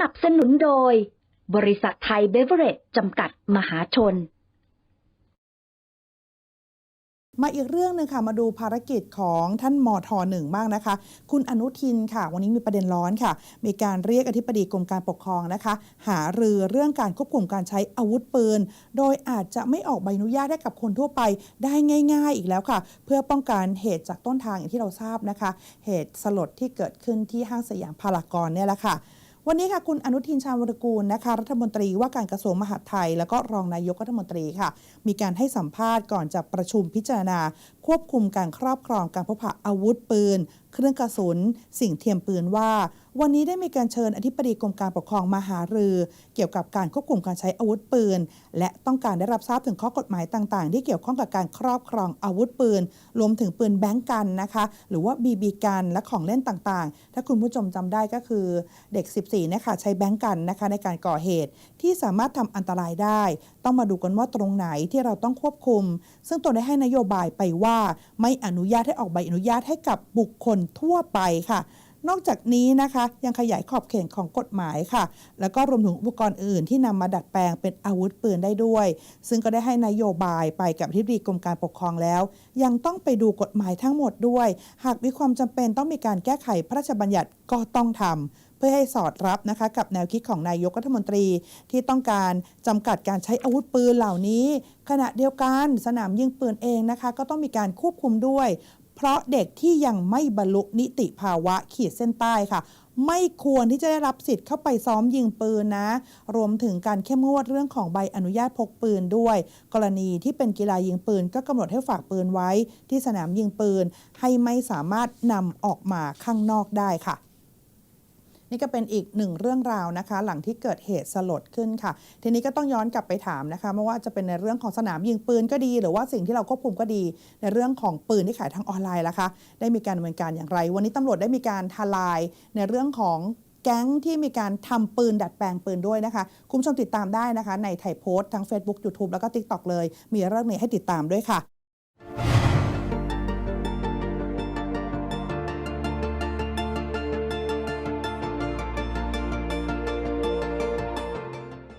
นับสนุนโดย บริษัทไทยเบเวอเรจจำกัดมหาชน มาอีกเรื่องหนึ่งค่ะ มาดูภารกิจของท่านมทหนึ่งบ้างนะคะ คุณอนุทินค่ะ วันนี้มีประเด็นร้อนค่ะ มีการเรียกอธิบดีกรมการปกครองนะคะ หารือเรื่องการควบคุมการใช้อาวุธปืน โดยอาจจะไม่ออกใบอนุญาตให้กับคนทั่วไปได้ง่าย ๆ อีกแล้วค่ะ เพื่อป้องกันเหตุจากต้นทางอย่างที่เราทราบนะคะ เหตุสลดที่เกิดขึ้นที่ห้างสยามพารากอนเนี่ยแหละค่ะ วันนี้ค่ะคุณอนุทินชาญวรกูลนะคะรัฐมนตรีว่าการกระทรวงมหาดไทย แล้วก็รองนายกรัฐมนตรีค่ะ มีการให้สัมภาษณ์ก่อนจะประชุมพิจารณา ควบคุมการครอบครองการพกพาอาวุธปืน เครื่องกระสุน สิ่งเทียมปืนว่า วันนี้ได้มีการเชิญอธิบดีกรมการปกครองมาหารือ เกี่ยวกับการควบคุมการใช้อาวุธปืน และต้องการได้รับทราบถึงข้อกฎหมายต่างๆ ที่เกี่ยวข้องกับการครอบครองอาวุธปืน รวมถึงปืนแบงก์กันนะคะ หรือว่าบีบีกันและของเล่นต่างๆ ถ้าคุณผู้ชมจำได้ก็คือเด็ก 14นะคะใช้แบงก์กันนะคะในการก่อเหตุ ที่สามารถทำอันตรายได้ ต้องมาดูกันว่าตรงไหนที่เราต้องควบคุม ซึ่งตัวได้ให้นโยบายไปว่าไม่อนุญาตให้ออกใบอนุญาตให้กับบุคคลทั่วไปค่ะ นอกจากนี้นะคะยังขยายขอบเขตของกฎหมายค่ะ แล้วก็รวมถึงอุปกรณ์อื่นที่นำมาดัดแปลงเป็นอาวุธปืนได้ด้วย ซึ่งก็ได้ให้นโยบายไปกับที่ดีกรมการปกครองแล้ว ยังต้องไปดูกฎหมายทั้งหมดด้วย หากมีความจำเป็นต้องมีการแก้ไขพระราชบัญญัติก็ต้องทำ เพื่อให้สอดรับนะคะกับแนวคิดของนายกรัฐมนตรีที่ต้องการจำกัดการใช้อาวุธปืนเหล่านี้ ขณะเดียวกันสนามยิงปืนเองนะคะ ก็ต้องมีการควบคุมด้วย เพราะเด็กที่ยังไม่บรรลุนิติภาวะขีดเส้นใต้ค่ะไม่ควรที่จะได้รับสิทธิ์เข้าไปซ้อมยิงปืนนะ รวมถึงการเข้มงวดเรื่องของใบอนุญาตพกปืนด้วย กรณีที่เป็นกีฬายิงปืน ก็กำหนดให้ฝากปืนไว้ที่สนามยิงปืน ให้ไม่สามารถนำออกมาข้างนอกได้ค่ะ นี่ก็เป็นอีกหนึ่งเรื่องราวนะคะ หลังที่เกิดเหตุสลดขึ้นค่ะ ทีนี้ก็ต้องย้อนกลับไปถามนะคะไม่ว่าจะเป็นในเรื่องของสนามยิงปืนก็ดี หรือว่าสิ่งที่เราควบคุมก็ดี ในเรื่องของปืนที่ขายทางออนไลน์ล่ะคะ ได้มีการดำเนินการอย่างไร วันนี้ตำรวจได้มีการทลายในเรื่องของแก๊งที่มีการทำปืนดัดแปลงปืนด้วยนะคะ คุณผู้ชมติดตามได้นะคะ ในไทยโพสต์ทั้ง Facebook YouTube แล้วก็ TikTok เลย มีเรื่องนี้ให้ติดตามด้วยค่ะ